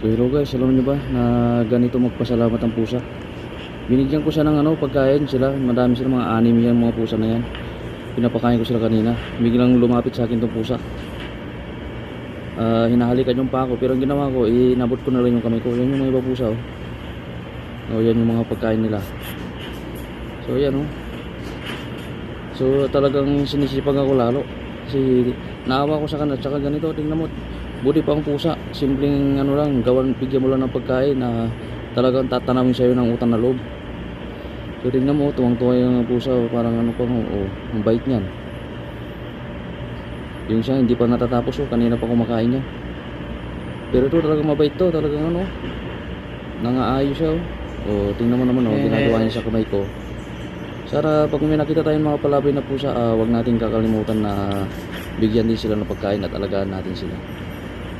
Hello guys, alam niyo ba na ganito magpasalamat ang pusa? Binigyan ko siya ng ano, pagkain sila, madami sila mga anim yan mga pusa na yan. Pinapakain ko sila kanina. Biglang lumapit sa akin tong pusa. Ah, hinahalikan yung pa ako, pero ang ginawa ko, inabot ko na rin yung kamay ko. Yan yung mga iba pusa oh. Oh, yan yung mga pagkain nila. So yan oh. So talagang sinisipag ako lalo. Kasi naawa ko sa kanila, tsaka ganito, tingnan mo. Buti pa ang pusa, simpleng ano lang, gawan, bigyan mo lang ng pagkain na talagang tatanawin sa'yo ng utang na loob. So tingnan mo, tuwang-tuwa yung pusa, parang ano pa, oh, oh, ang bait niyan. Yung siya, hindi pa natatapos, oh, kanina pa kumakain niya. Pero ito talagang mabait to, talagang ano, nangaayos siya, oh. Oh, tingnan mo naman, oh, ginagawa niya sa kamay ko. Sana pag may nakita tayong mga palabay na pusa, ah, wag natin kakalimutan na bigyan din sila ng pagkain at alagaan natin sila.